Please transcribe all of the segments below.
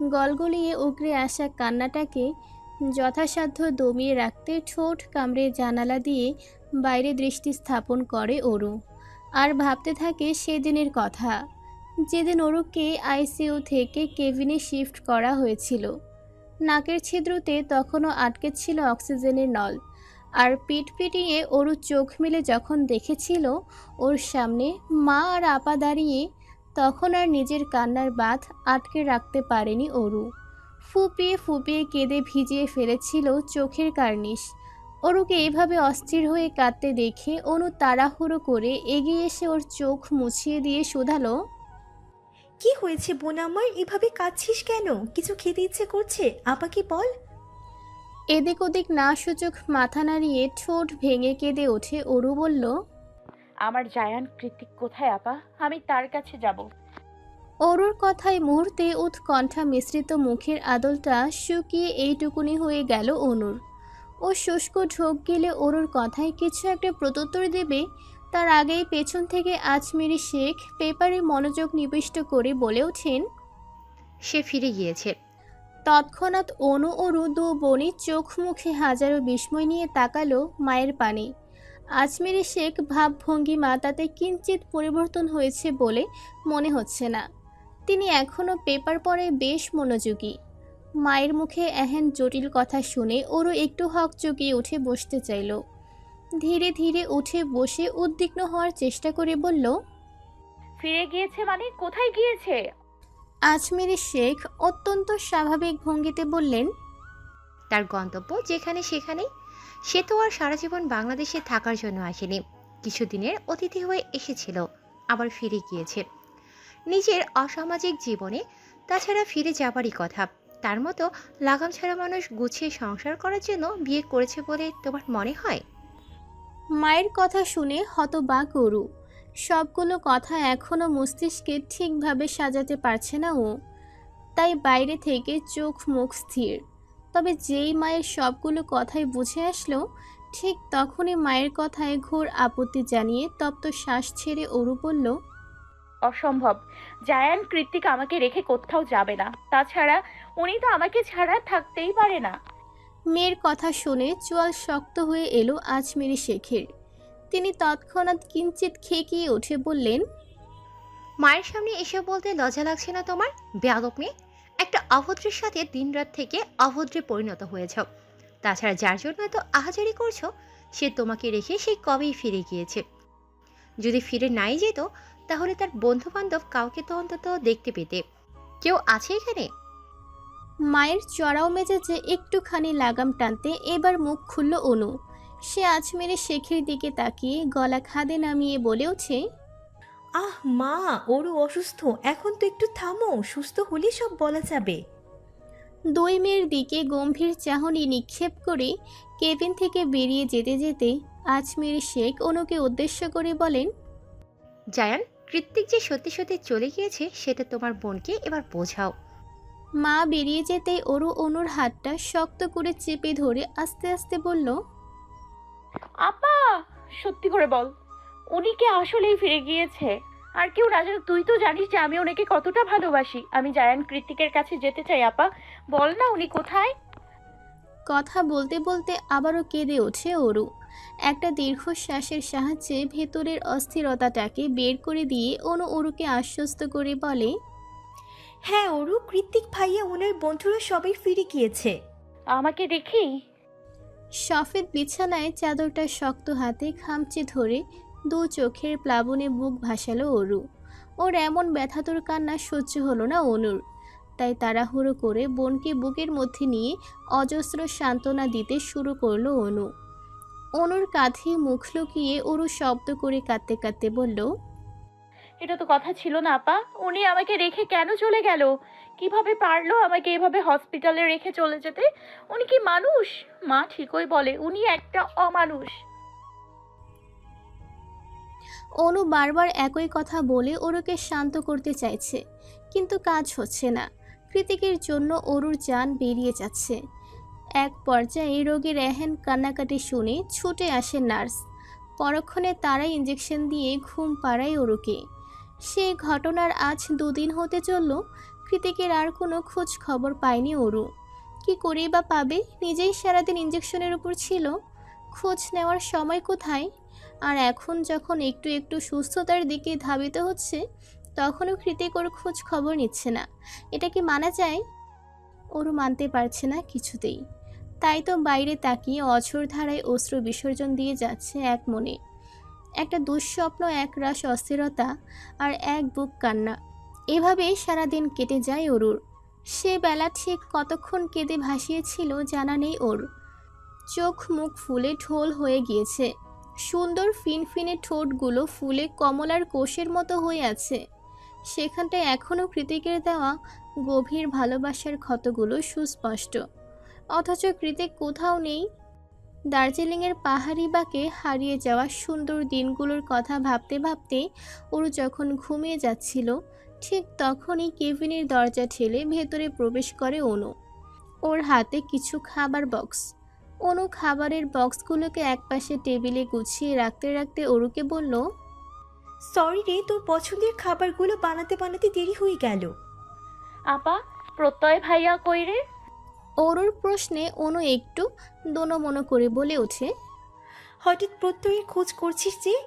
গলগলিয়ে উগরে আসা কান্নাটাকে যথাসাধ্য দমিয়ে রাখতে ঠোঁট কামড়ে জানালা দিয়ে বাইরে দৃষ্টি স্থাপন করে অরু। আর ভাবতে থাকে সেদিনের কথা, যেদিন অরুকে আইসিইউ থেকে কেবিনে শিফট করা হয়েছিল। নাকের ছিদ্রতে তখনও আটকে ছিল অক্সিজেনের নল। আর পিট পিটিয়ে অরু চোখ মেলে যখন দেখেছিল, ওর সামনে মা আর আপা দাঁড়িয়ে তখন আর নিজের কান্নার বাঁধ আটকে রাখতে পারেনি অরু। ফুপিয়ে ফুপিয়ে কেঁদে ভিজিয়ে ফেলেছিল চোখের কার্নিশ। অরুকে এভাবে অস্থির হয়ে কাঁদতে দেখে অনু তাড়াহুড়ো করে এগিয়ে এসে ওর চোখ মুছিয়ে দিয়ে শোধালো কি হয়েছে বোন আমার? এভাবে কাঁদছিস কেন? কিছু খেতে ইচ্ছে করছে? আপাকে বল? এদিক ওদিক না সূচক মাথা নাড়িয়ে ঠোঁট ভেঙে কেঁদে ওঠে। অরু বলল আমার জায়ান কৃতিক কোথায়, আপা? আমি তার কাছে যাব। অরুর কথায় মুহূর্তে উৎকণ্ঠা মিশ্রিত মুখের আদলটা শুকিয়ে এইটুকুনি হয়ে গেল অনুর। ও শুষ্ক ঢোক গেলে অরুর কথায় কিছু একটা প্রত্যুত্তর দেবে, তার আগেই পেছন থেকে আজমিরি শেখ পেপারে মনোযোগ নিবিষ্ট করে বলে ওঠেন, সে ফিরে গিয়েছে। তৎক্ষণাৎ অনু অরু দু বোনই চোখ মুখে হাজারো বিস্ময় নিয়ে তাকালো মায়ের পানে। আজমিরি শেখ ভাবভঙ্গিমা তাতে কিঞ্চিত পরিবর্তন হয়েছে বলে মনে হচ্ছে না। তিনি এখনও পেপার পড়ে বেশ মনোযোগী। মায়ের মুখে এহেন জটিল কথা শুনে ওরও একটু হক চকিয়ে উঠে বসতে চাইল। ধীরে ধীরে উঠে বসে উদ্বিগ্ন হওয়ার চেষ্টা করে বলল ফিরে গিয়েছে মানে? কোথায় গিয়েছে? আজমিরি শেখ অত্যন্ত স্বাভাবিক ভঙ্গিতে বললেন তার গন্তব্য যেখানে সেখানেই সে তো আর সারা জীবন বাংলাদেশে থাকার জন্য আসেনি। কিছুদিনের অতিথি হয়ে এসেছিল, আবার ফিরে গিয়েছে। নিজের অসামাজিক জীবনে তাছাড়া ফিরে যাবারই কথা। তার মতো লাগাম ছাড়া মানুষ গুছিয়ে সংসার করার জন্য বিয়ে করেছে বলে তোমার মনে হয়? মায়ের কথা শুনে হতবাক অরু। সবগুলো কথা এখনও মস্তিষ্কে ঠিকভাবে সাজাতে পারছে না ও। তাই বাইরে থেকে চোখ মুখ স্থির। তবে যেই মায়ের সবগুলো কথাই বুঝে আসলো ঠিক তখনই মায়ের কথায় ঘোর আপত্তি জানিয়ে তপ্ত শ্বাস ছেড়ে অরু বলল অসম্ভব। জায়ান কৃতিক আমাকে রেখে কোথাও যাবে না। তাছাড়া উনি তো আমাকে ছাড়া থাকতেই পারে না। মেয়ের কথা শুনে চোয়াল শক্ত হয়ে এলো আজমেরি শেখের। তিনি তৎক্ষণাৎ কিঞ্চিত খেকিয়ে উঠে বললেন মায়ের সামনে এসে বলতে লজ্জা লাগছে না তোমার? বেয়াদব মেয়ে। একটা অভদ্রের সাথে দিনরাত থেকে অভদ্রে পরিণত হয়েছ। তাছাড়া যার জন্য এত আহাজারি করছ, সে তোমাকে রেখে সেই কবেই ফিরে গিয়েছে। যদি ফিরে নাই যেত, তাহলে তার বন্ধু বান্ধব কাউকে তো অন্তত দেখতে পেতে। কেউ আছে এখানে? মায়ের চড়াও মেজাজে একটুখানি লাগাম টানতে এবার মুখ খুলল অনু। সে আজমেরে শেখের দিকে তাকিয়ে গলা খাদে নামিয়ে বলে ওঠে আহ মা ওরও অসুস্থ। এখন তো একটু থামো সুস্থ হলে সব বলা যাবে। দুই মেয়ের দিকে গম্ভীর চাহনি নিক্ষেপ করে কেবিন থেকে বেরিয়ে যেতে যেতে আজমের শেখ অনুকে উদ্দেশ্য করে বলেন জায়ান কৃত্তিক যে সত্যি সত্যি চলে গিয়েছে সেটা তোমার বোনকে এবার বোঝাও। মা বেরিয়ে যেতেই ওরু অনুর হাতটা শক্ত করে চেপে ধরে আস্তে আস্তে বলল আপা সত্যি করে বল। উনি কি আসলেই ফিরে গিয়েছে? আর কেউ না জানো তুই তো জানিস যে আমি ওনাকে কতটা ভালোবাসি। আমি জায়ান কৃতিকের কাছে যেতে চাই আপা। বল না উনি কোথায়? কথা বলতে বলতে আবারও কেঁদে ওঠে অরু। একটা দীর্ঘশ্বাসের সাহায্যে ভেতরের অস্থিরতাটাকে বের করে দিয়ে অনু অরুকে আশ্বস্ত করে বলে হ্যাঁ অরু কৃত্তিক ভাইয়া ওনার বন্ধুরা সবাই ফিরে গিয়েছে। আমাকে দেখেই? সফেদ বিছানায় চাদরটা শক্ত হাতে খামচে ধরে দু চোখের প্লাবনে বুক ভাসালো অরু। ওর এমন ব্যথাতর কান্না সহ্য হলো না অনুর। তাই তাড়াহুড়ো করে বোনকে বুকের মধ্যে নিয়ে অজস্র সান্ত্বনা দিতে শুরু করল অনু। অনুর কাঁধে মুখ লুকিয়ে অরু শব্দ করে কাঁদতে কাঁদতে বলল, এটা তো কথা ছিল না, আপা। উনি আমাকে রেখে কেন চলে গেল? কীভাবে পারল আমাকে এভাবে হসপিটালে রেখে চলে যেতে? উনি কি মানুষ? মা ঠিকই বলে, উনি একটা অমানুষ। অনু বারবার একই কথা বলে অরুকে শান্ত করতে চাইছে, কিন্তু কাজ হচ্ছে না। কৃতিকের জন্য অরুর যান বেরিয়ে যাচ্ছে। এক পর্যায়ে রোগীর এহেন কান্নাকাটি শুনে ছুটে আসে নার্স। পরক্ষণে তারাই ইঞ্জেকশন দিয়ে ঘুম পাড়ায় অরুকে। সে ঘটনার আজ দুদিন হতে চলল, কৃতিকের আর কোনো খোঁজ খবর পায়নি অরু। কি করেই বা পাবে? নিজেই সারাদিন ইঞ্জেকশনের উপর ছিল। খোঁজ নেওয়ার সময় কোথায়? আর এখন যখন একটু একটু সুস্থতার দিকে ধাবিত হচ্ছে, তখনও কৃতিক ওর খোঁজ খবর নিচ্ছে না। এটা কি মানা যায়? ওরও মানতে পারছে না কিছুতেই। তাই তো বাইরে তাকিয়ে অঝোর ধারায় অশ্রু বিসর্জন দিয়ে যাচ্ছে এক মনে। একটা দুঃস্বপ্ন, এক রাস অস্থিরতা আর এক বুক কান্না। এভাবেই সারাদিন কেটে যায় অরুর। সে বেলা ঠিক কতক্ষণ কেঁদে ভাসিয়েছিল জানা নেই ওর। চোখ মুখ ফুলে ঢোল হয়ে গিয়েছে। সুন্দর ফিনফিনে ঠোঁটগুলো ফুলে কমলার কোষের মতো হয়ে আছে। সেখানটায় এখনও কৃতিকের দেওয়া গভীর ভালোবাসার ক্ষতগুলো সুস্পষ্ট। অথচ কৃতিক কোথাও নেই। দার্জিলিংয়ের পাহাড়ি বাঁকে হারিয়ে যাওয়া সুন্দর দিনগুলোর কথা ভাবতে ভাবতে ওর যখন ঘুমিয়ে যাচ্ছিল, ঠিক তখনই কেবিনের দরজা ঠেলে ভেতরে প্রবেশ করে অনু। ওর হাতে কিছু খাবার বক্স। অনু খাবারের বক্সগুলোকে একপাশে টেবিলে গুছিয়ে রাখতে রাখতে অরুকে বলল সরি রে তোর পছন্দের খাবারগুলো বানাতে বানাতে দেরি হয়ে গেল। আপা প্রত্যয় ভাইয়া কই রে? অরুর প্রশ্নে অনু একটু দোনমনো করে বলে ওঠে হঠাৎ প্রত্যয়ের খোঁজ করছিস যে?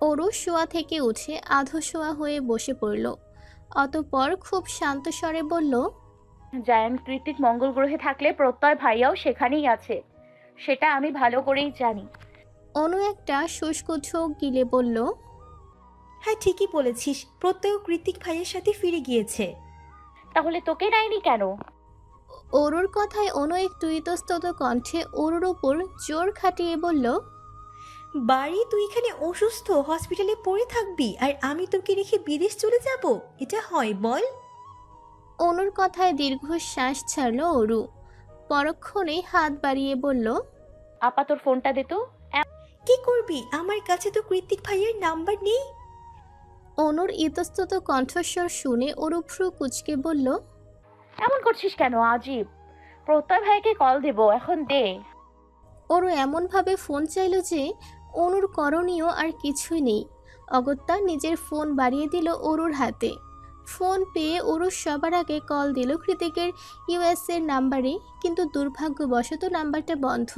অরু শোয়া থেকে উঠে আধো শোয়া হয়ে বসে পড়ল অতপর খুব শান্ত স্বরে বলল জায়ান কৃতিক মঙ্গল গ্রহে থাকলে প্রত্যয় ভাইয়াও সেখানেই আছে। সেটা আমি ভালো করেই জানি। অনু একটা শুষ্ক ঝোঁক গিলে বলল হ্যাঁ ঠিকই বলেছিস। প্রত্যয় কৃতিক ভাইয়ের সাথে ফিরে গিয়েছে। তাহলে তোকে নেয়নি কেন? অরুর কথায় অনু একটু ইতস্তত কণ্ঠে অরুর উপর জোর খাটিয়ে বলল বাড়ি তুই এখানে অসুস্থ হসপিটালে পড়ে থাকবি আর আমি তোকে রেখে বিদেশ চলে যাব? এটা হয় বল। অনুর কথায় দীর্ঘশ্বাস ছাড়ল অরু। পরক্ষণে হাত বাড়িয়ে বলল আপা তোর ফোনটা দে তো। কি করবি? আমার কাছে তো কৃতিক ভাইয়ের নাম্বার নেই। অনুর ইতস্তত কণ্ঠস্বর শুনে অরু ভ্রু কুচকে বলল এমন করছিস কেন আজীব? প্রত্যয় ভাইকে কল দেবো এখন দে। ওরও এমনভাবে ফোন চাইল যে অনুর করণীয় আর কিছুই নেই। অগত্যা নিজের ফোন বাড়িয়ে দিল অরুর হাতে। ফোন পেয়ে অরুর সবার আগে কল দিল কৃতিকের ইউএসের নাম্বারে কিন্তু দুর্ভাগ্যবশত নাম্বারটা বন্ধ।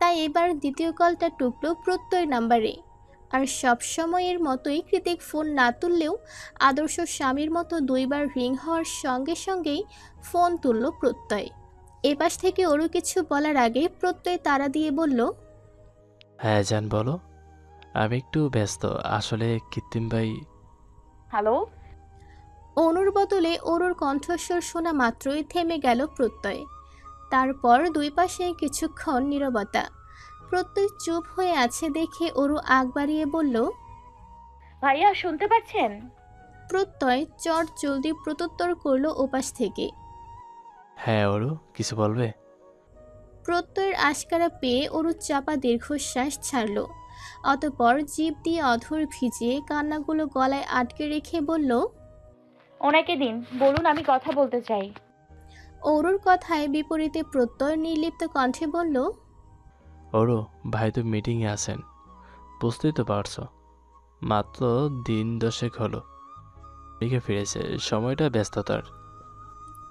তাই এবার দ্বিতীয় কলটা টুকলো প্রত্যয় নাম্বারে। আর সব সময়ের মতোই কৃতিক ফোন না তুললেও আদর্শ স্বামীর মতো দুইবার রিং হওয়ার সঙ্গে সঙ্গেই ফোন তুলল প্রত্যয়। এপাশ থেকে ওরও কিছু বলার আগে প্রত্যয় তারা দিয়ে বলল হ্যাঁ জান বলো। আমি একটু ব্যস্ত। আসলে কৃত্রিম ভাই হ্যালো? অনুর বদলে অরুর কণ্ঠস্বর শোনা মাত্রই থেমে গেল প্রত্যয়। তারপর দুই পাশে কিছুক্ষণ নীরবতা। প্রত্যয় চুপ হয়ে আছে দেখে অরু আগ বাড়িয়ে বলল ভাইয়া শুনতে পাচ্ছেন? প্রত্যয় চট জলদি প্রত্যুত্তর করল ওপাশ থেকে। হ্যাঁ ওরু কিছু বলবে? প্রত্যয়ের আশকারা পেয়ে অরু চাপা দীর্ঘশ্বাস ছাড়ল। অতপর জিভ দিয়ে অধর ভিজিয়ে কান্নাগুলো গলায় আটকে রেখে বলল ওনাকে দিন বলুন আমি কথা বলতে চাই। অরুর কথায় বিপরীতে প্রত্যয় নির্লিপ্ত কণ্ঠে বলল ওরু ভাই তো মিটিংয়ে আছেন। বুঝতেই তো পারছ। মাত্র দিন দশেক হলো। লিখে ফিরেছে সময়টা ব্যস্ততার।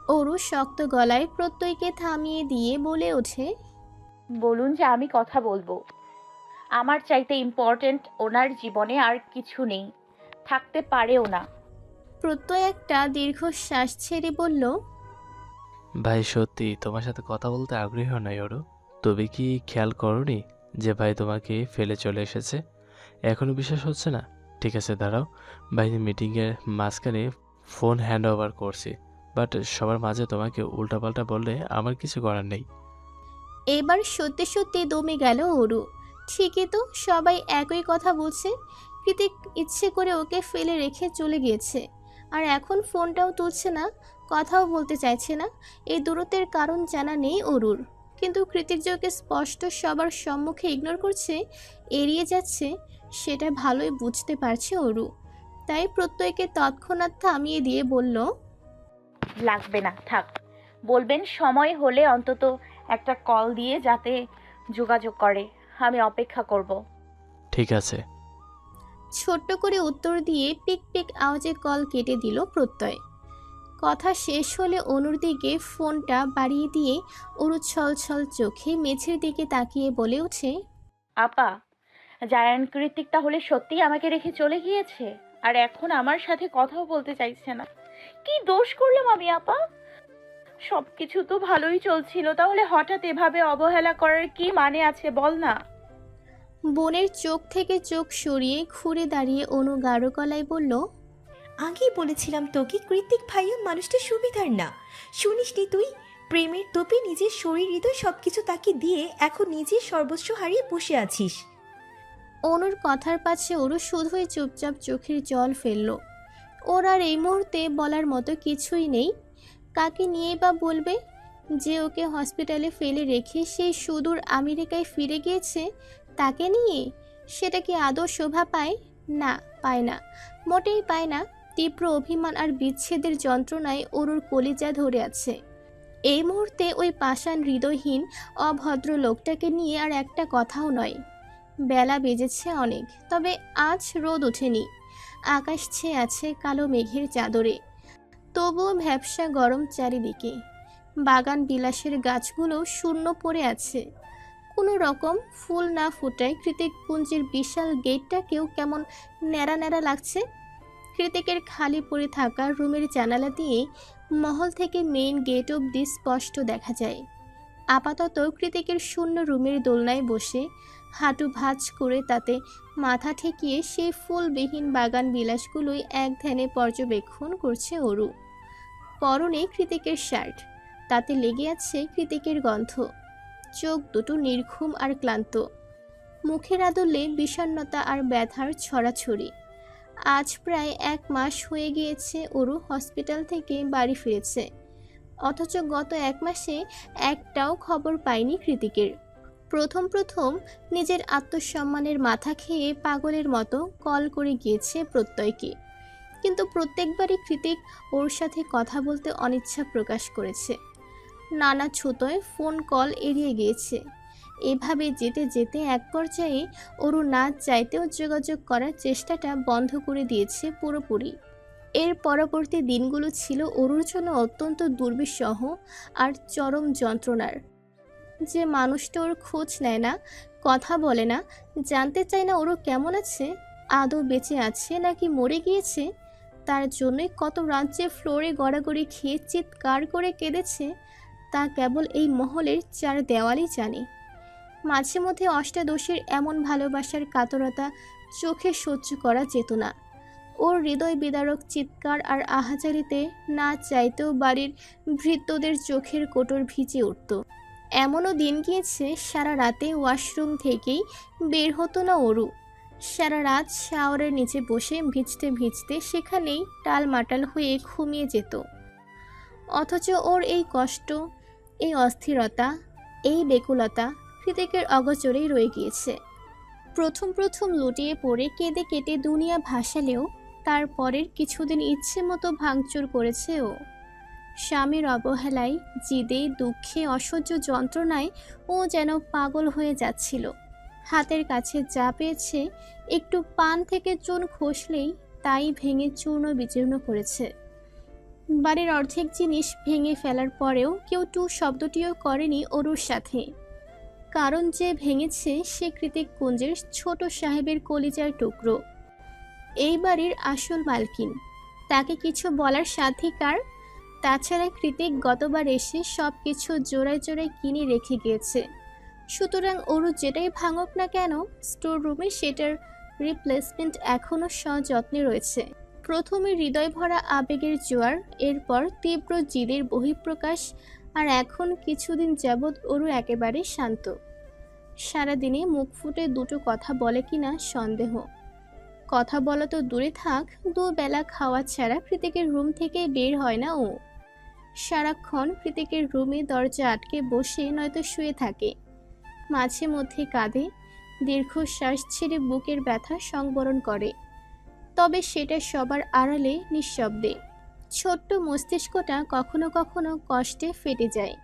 অরু শক্ত গলায় প্রত্যয়কে থামিয়ে দিয়ে বলে ওঠে বলুন যে আমি কথা বলব। আমার চাইতে ইম্পর্ট্যান্ট ওনার জীবনে আর কিছু নেই। থাকতে পারেও না। প্রত্যয় একটা দীর্ঘশ্বাস ছেড়ে বলল ভাই সত্যি তোমার সাথে কথা বলতে আগ্রহ নয় ওরু তবে কি খেয়াল করনি যে ভাই তোমাকে ফেলে চলে এসেছে? এখনও বিশ্বাস হচ্ছে না? ঠিক আছে দাঁড়াও। ভাই মিটিংয়ের মাঝখানে ফোন হ্যান্ড ওভার করছি বাট সবার মাঝে তোমাকে উল্টাপাল্টা বললে আমার কিছু করার নেই। এবার সত্যি সত্যি দমে গেল অরু ঠিকই তো সবাই একই কথা বলছে। কৃতিক ইচ্ছে করে ওকে ফেলে রেখে চলে গিয়েছে। আর এখন ফোনটাও তুলছে না কথাও বলতে চাইছে না। এই দূরত্বের কারণ জানা নেই অরুর। কিন্তু কৃতিক যে ওকে স্পষ্ট সবার সম্মুখে ইগনোর করছে এড়িয়ে যাচ্ছে সেটা ভালোই বুঝতে পারছে অরু। তাই প্রত্যয়কে তৎক্ষণাৎ থামিয়ে দিয়ে বলল লাগবে না থাক। বলবেন সময় হলে অন্তত একটা কল দিয়ে যাতে যোগাযোগ করে। আমি অপেক্ষা করব। ঠিক আছে। ছোট্ট করে উত্তর দিয়ে পিক পিক আওয়াজে কল কেটে দিল প্রত্যয়। কথা শেষ হলে অনুর দিকে ফোনটা বাড়িয়ে দিয়ে অরু ছল চোখে মেঝের দিকে তাকিয়ে বলে ওঠে আপা, জায়ান কৃতিক তাহলে সত্যিই আমাকে রেখে চলে গিয়েছে? আর এখন আমার সাথে কথাও বলতে চাইছে না। কি দোষ করলাম আমি, আপা? সবকিছু তো ভালোই চলছিল, তাহলে হঠাৎ এভাবে অবহেলা করার কি মানে আছে বল না। বোনের চোখ থেকে চোখ সরিয়ে ঘুরে দাঁড়িয়ে অনু গাঢ় গলায় বলল আগেই বলেছিলাম তোকে কৃতিক ভাইয়া মানুষটা সুবিধার না। শুনিসনি তুই? প্রেমের তোপে নিজের শরীর হৃদয় সবকিছু তাকে দিয়ে এখন নিজের সর্বস্ব হারিয়ে বসে আছিস। অনুর কথার পাশে ওরও শুধুই চুপচাপ চোখের জল ফেলল। ওর আর এই মুহূর্তে বলার মতো কিছুই নেই। কাকে নিয়ে বা বলবে? যে ওকে হসপিটালে ফেলে রেখে সেই সুদূর আমেরিকায় ফিরে গিয়েছে তাকে নিয়ে? সেটা কি আদৌ শোভা পায়? না পায় না। মোটেই পায় না। তীব্র অভিমান আর বিচ্ছেদের যন্ত্রণায় ওরুর কলিজা ধরে আছে। এই মুহূর্তে ওই পাষাণ হৃদয়হীন, অভদ্র লোকটাকে নিয়ে আর একটা কথাও নয়। বেলা বেজেছে অনেক, তবে আজ রোদ ওঠেনি। আকাশ ছেয়ে আছে কালো মেঘের চাদরে। তবুও ভ্যাবসা গরম চারিদিকে। বাগান বিলাসের গাছগুলো শূন্য পড়ে আছে। কোনো রকম ফুল না ফুটায় কৃতিক পুঞ্জের বিশাল গেটটাকেও কেমন ন্যাড়া ন্যাড়া লাগছে। কৃতিকের খালি পড়ে থাকা রুমের জানালা দিয়ে মহল থেকে মেইন গেট অবধি স্পষ্ট দেখা যায়। আপাতত কৃতিকের শূন্য রুমের দোলনায় বসে হাঁটু ভাঁজ করে তাতে মাথা ঠেকিয়ে সেই ফুলবিহীন বাগান বিলাসগুলোই এক ধ্যানে পর্যবেক্ষণ করছে অরু। পরনে কৃতিকের শার্ট, তাতে লেগে আছে কৃতিকের গন্ধ। চোখ দুটো নির্ঘুম আর ক্লান্ত। মুখের আদলে বিষণ্ণতা আর ব্যথার ছড়াছড়ি। আজ প্রায় এক মাস হয়ে গিয়েছে ওরু হসপিটাল থেকে বাড়ি ফিরেছে। অথচ গত এক মাসে একটাও খবর পায়নি কৃতিকের। প্রথম প্রথম নিজের আত্মসম্মানের মাথা খেয়ে পাগলের মতো কল করে গিয়েছে প্রত্যয়কে। কিন্তু প্রত্যেকবারই কৃতিক ওর সাথে কথা বলতে অনিচ্ছা প্রকাশ করেছে। নানা ছুতোয় ফোন কল এড়িয়ে গিয়েছে। এভাবে যেতে যেতে এক পর্যায়ে ওরু না চাইতেও যোগাযোগ করার চেষ্টাটা বন্ধ করে দিয়েছে পুরোপুরি। এর পরবর্তী দিনগুলো ছিল অরুর জন্য অত্যন্ত দুর্বিষহ আর চরম যন্ত্রণার। যে মানুষটা ওর খোঁজ নেয় না, কথা বলে না, জানতে চায় না ওরও কেমন আছে, আদৌ বেঁচে আছে নাকি মরে গিয়েছে, তার জন্যই কত রাজ্যে ফ্লোরে গড়াগড়ি খেয়ে চিৎকার করে কেঁদেছে তা কেবল এই মহলের চার দেওয়ালই জানে। মাঝে মধ্যে অষ্টাদশীর এমন ভালোবাসার কাতরতা চোখে সহ্য করা যেত না। ওর হৃদয় বিদারক চিৎকার আর আহাজারিতে না চাইতেও বাড়ির ভৃত্যদের চোখের কোটর ভিজে উঠত। এমনও দিন গিয়েছে সারা রাতে ওয়াশরুম থেকেই বের হতো না অরু। সারা রাত শাওয়ারের নিচে বসে ভিজতে ভিজতে সেখানেই টালমাটাল হয়ে ঘুমিয়ে যেত। অথচ ওর এই কষ্ট এই অস্থিরতা, এই বেকুলতা কৃতিকের অগচরেই রয়ে গিয়েছে। প্রথম প্রথম লুটিয়ে পড়ে কেঁদে কেটে দুনিয়া ভাসালেও তারপরের কিছুদিন ইচ্ছে মতো ভাঙচুর করেছে ও। স্বামীর অবহেলায়, জিদে, দুঃখে, অসহ্য যন্ত্রণায় ও যেন পাগল হয়ে যাচ্ছিল। হাতের কাছে যা পেয়েছে, একটু পান থেকে চুন খসলেই তাই ভেঙে চূর্ণ বিচূর্ণ করেছে। বাড়ির অর্ধেক জিনিস ভেঙে ফেলার পরেও কেউ টু শব্দটিও করেনি অরুর সাথে। কারণ যে ভেঙেছে সে কৃতিক কুঞ্জের ছোট সাহেবের কলিজার টুকরো। এই বাড়ির আসল মালকিন। তাকে কিছু বলার সাধিকার তাছাড়া কৃতিক গতবার এসে সব কিছু জোড়ায় জোড়ায় কিনে রেখে গিয়েছে। সুতরাং অরু যেটাই ভাঙুক না কেন স্টোর রুমে সেটার রিপ্লেসমেন্ট এখনও সযত্নে রয়েছে। প্রথমে হৃদয় ভরা আবেগের জোয়ার, এরপর তীব্র জিদের বহিঃপ্রকাশ, আর এখন কিছুদিন যাবৎ ওরু একেবারে শান্ত। সারাদিনে মুখ ফুটে দুটো কথা বলে কিনা সন্দেহ। কথা বলা তো দূরে থাক, দুবেলা খাওয়া ছাড়া কৃতিকের রুম থেকে বের হয় না ও। সারাক্ষণ কৃতিকের রুমে দরজা আটকে বসে নয়তো শুয়ে থাকে। মাঝে মধ্যে কাঁধে দীর্ঘশ্বাস ছেড়ে বুকের ব্যথা সংবরণ করে। তবে সেটা সবার আড়ালে নিঃশব্দে। ছোট্ট মস্তিষ্কটা কখনো কখনো কষ্টে ফেটে যায়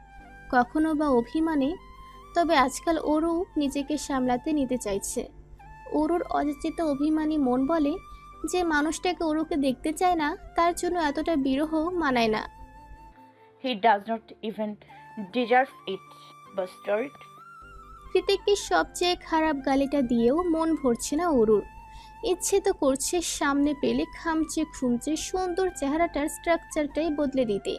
কখনো বা অভিমানে তবে আজকাল ওরও নিজেকে সামলাতে নিতে চাইছে। ওরুর অযাচিত অভিমানী মন বলে যে মানুষটাকে অরুকে দেখতে চায় না তার জন্য এতটা বিরহ মানায় না। He does not even deserve it bastard কৃতিককে সবচেয়ে খারাপ গালিটা দিয়েও মন ভরছে না অরুর ইচ্ছে তো করছে সামনে পেলে খামচে খুমচে সুন্দর চেহারাটার স্ট্রাকচারটাই বদলে দিতে।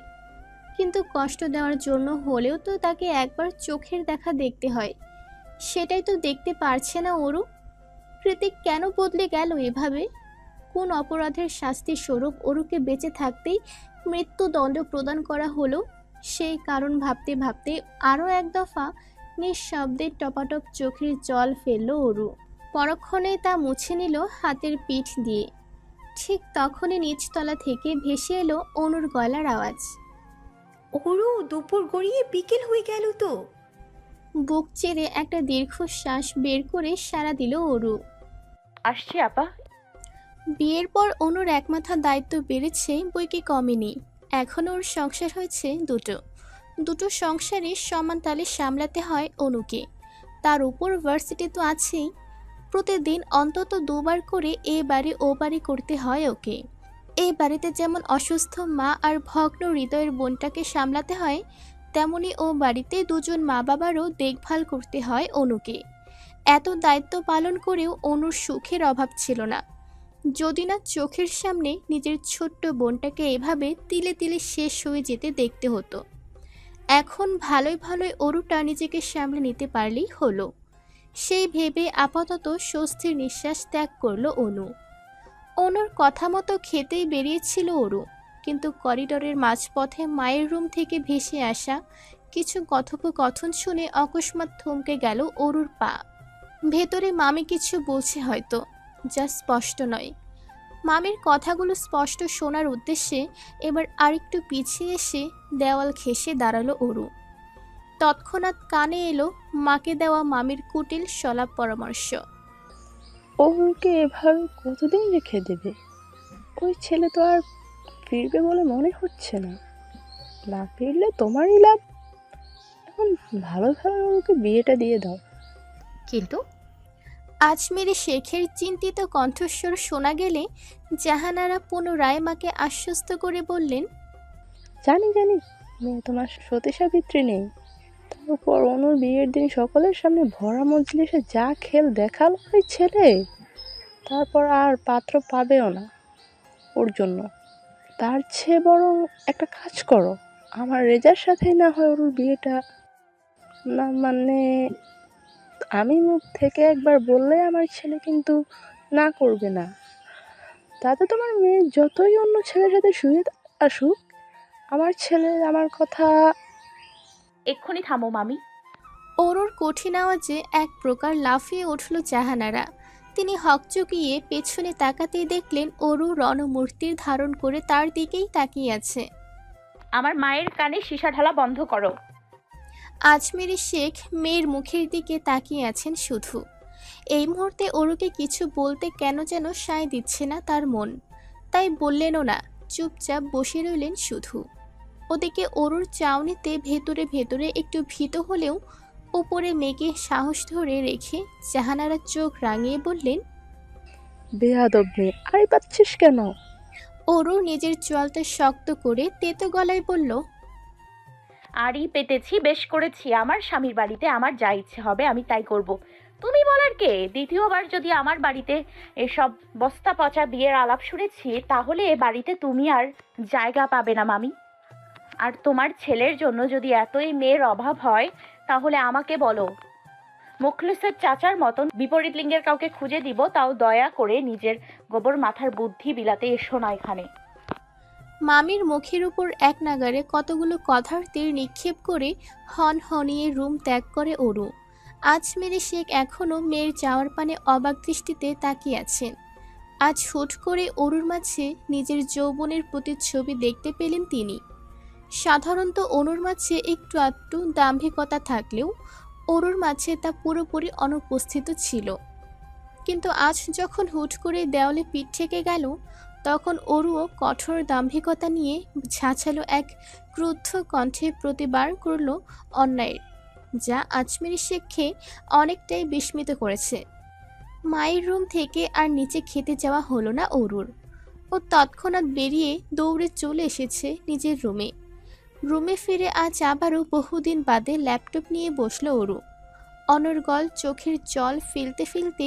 কিন্তু কষ্ট দেওয়ার জন্য হলেও তো তাকে একবার চোখের দেখা দেখতে হয়। সেটাই তো দেখতে পারছে না অরু কৃতিক কেন বদলে গেল এভাবে? কোন অপরাধের শাস্তি স্বরূপ অরুকে বেঁচে থাকতেই মৃত্যুদণ্ড প্রদান করা হলো? সেই কারণ ভাবতে ভাবতে আরও এক দফা নিঃশব্দে টপাটপ চোখের জল ফেলল অরু পরক্ষণে তা মুছে নিল হাতের পিঠ দিয়ে। ঠিক তখনই নিচতলা থেকে ভেসে এলো অনুর গলার আওয়াজ। ওরু দুপুর গড়িয়ে বিকেল হয়ে গেল তো। বুক চেড়ে একটা দীর্ঘশ্বাস বের করে সারা দিল অরু। আসছি আপা। বিয়ের পর অনুর একমাথা দায়িত্ব বেড়েছে বই কি কমেনি। এখন ওর সংসার হয়েছে দুটো। দুটো সংসারে সমান তালে সামলাতে হয় অনুকে। তার উপর ভার্সিটি তো আছেই। প্রতিদিন অন্তত দুবার করে এ বাড়ি ও বাড়ি করতে হয় ওকে। এই বাড়িতে যেমন অসুস্থ মা আর ভগ্ন হৃদয়ের বোনটাকে সামলাতে হয়, তেমনি ও বাড়িতে দুজন মা বাবারও দেখভাল করতে হয় অনুকে। এত দায়িত্ব পালন করেও অনুর সুখের অভাব ছিল না। যদি না চোখের সামনে নিজের ছোট্ট বোনটাকে এভাবে তিলে তিলে শেষ হয়ে যেতে দেখতে হতো। এখন ভালোই ভালোই অরুটা নিজেকে সামলে নিতে পারলেই হলো। সেই ভেবে আপাতত স্বস্তির নিঃশ্বাস ত্যাগ করল অনু। অনুর কথা মতো খেতেই বেরিয়েছিল অরু, কিন্তু করিডরের মাঝপথে মায়ের রুম থেকে ভেসে আসা কিছু কথোপকথন শুনে অকস্মাৎ থমকে গেল অরুর পা। ভেতরে মামি কিছু বলছে হয়তো, যা স্পষ্ট নয়। মামির কথাগুলো স্পষ্ট শোনার উদ্দেশ্যে এবার আরেকটু পিছিয়ে এসে দেওয়াল ঘেঁষে দাঁড়াল অরু। তৎক্ষণাৎ কানে এলো মাকে দেওয়া মামির কুটিল সলাপ পরামর্শ। ওকে এভাবে কতদিন রেখে দেবে? ওই ছেলে তো আর ফিরবে বলে মনে হচ্ছে না। না ফিরলে তোমারই লাভ। এখন ভালো ভালো ওকে বিয়েটা দিয়ে দাও। কিন্তু আজমেরে শেখের চিন্তিত কণ্ঠস্বর শোনা গেলে জাহানারা পুনরায় মাকে আশ্বস্ত করে বললেন জানি জানি মেয়ে তোমার সতী সাবিত্রী নেই। তারপর অনুর বিয়ের দিন সকলের সামনে ভরা মজলিসে যা খেল দেখাল ওই ছেলে। তারপর আর পাত্র পাবেও না ওর জন্য। তার চেয়ে বরং একটা কাজ করো। আমার রেজার সাথেই না হয় ওর বিয়েটা। না মানে আমি মুখ থেকে একবার বললে আমার ছেলে কিন্তু না করবে না। তাতে তোমার মেয়ে যতই অন্য ছেলের সাথে শুয়ে আসুক, আমার ছেলে আমার কথা এক্ষুনি থামো মামি। অরুর কঠিন আওয়াজে এক প্রকার লাফিয়ে উঠল জাহানারা। তিনি হকচকিয়ে পেছনে তাকাতেই দেখলেন অরু রণমূর্তির ধারণ করে তার দিকেই তাকিয়ে আছে। আমার মায়ের কানে সীসা ঢালা বন্ধ করো। আজমেরি শেখ মেয়ের মুখের দিকে তাকিয়ে আছেন শুধু। এই মুহূর্তে অরুকে কিছু বলতে কেন যেন সায় দিচ্ছে না তার মন। তাই বললেনও না চুপচাপ বসে রইলেন শুধু। ওদিকে অরুর চাউনিতে ভেতরে ভেতরে একটু ভীত হলেও উপরে মেঘে সাহস ধরে রেখে জাহানারা চোখ রাঙিয়ে বললেন বেয়াদব মেয়ে আরে পাচ্ছিস কেন? অরু নিজের চোয়ালটা শক্ত করে তেতো গলায় বলল আরই পেতেছি বেশ করেছি। আমার স্বামীর বাড়িতে আমার যা ইচ্ছে হবে আমি তাই করব। তুমি বলার কে? দ্বিতীয়বার যদি আমার বাড়িতে এসব বস্তা পচা বিয়ের আলাপ শুনেছি তাহলে এ বাড়িতে তুমি আর জায়গা পাবে না মামি। আর তোমার ছেলের জন্য যদি এতই মেয়ের অভাব হয়, তাহলে আমাকে বলো। মুখলিসের চাচার মতন বিপরীত লিঙ্গের কাউকে খুঁজে দিব, তাও দয়া করে নিজের গোবর মাথার বুদ্ধি বিলাতে এসো না এখানে। মামির মুখের উপর এক নাগারে কতগুলো কথার তীর নিক্ষেপ করে হন হনিয়ে রুম ত্যাগ করে অরু আজমেরি শেখ এখনও মেয়ের যাওয়ার পানে অবাক দৃষ্টিতে তাকিয়ে আছেন আজ হুট করে অরুর মাঝে নিজের যৌবনের প্রতিচ্ছবি দেখতে পেলেন তিনি। সাধারণত অনুর মাঝে একটু আধটু দাম্ভিকতা থাকলেও অরুর মাঝে তা পুরোপুরি অনুপস্থিত ছিল। কিন্তু আজ যখন হুট করে দেওয়ালে পিঠ থেকে গেল, তখন অরুও কঠোর দাম্ভিকতা নিয়ে ঝাঁঝালো এক ক্রুদ্ধ কণ্ঠে প্রতিবার করল অন্যায়ের, যা আজমেরি শেখকে অনেকটাই বিস্মিত করেছে। মায়ের রুম থেকে আর নিচে খেতে যাওয়া হলো না অরুর। ও তৎক্ষণাৎ বেরিয়ে দৌড়ে চলে এসেছে নিজের রুমে। রুমে ফিরে আজ আবারও বহুদিন বাদে ল্যাপটপ নিয়ে বসল অরু। অনর্গল চোখের জল ফেলতে ফেলতে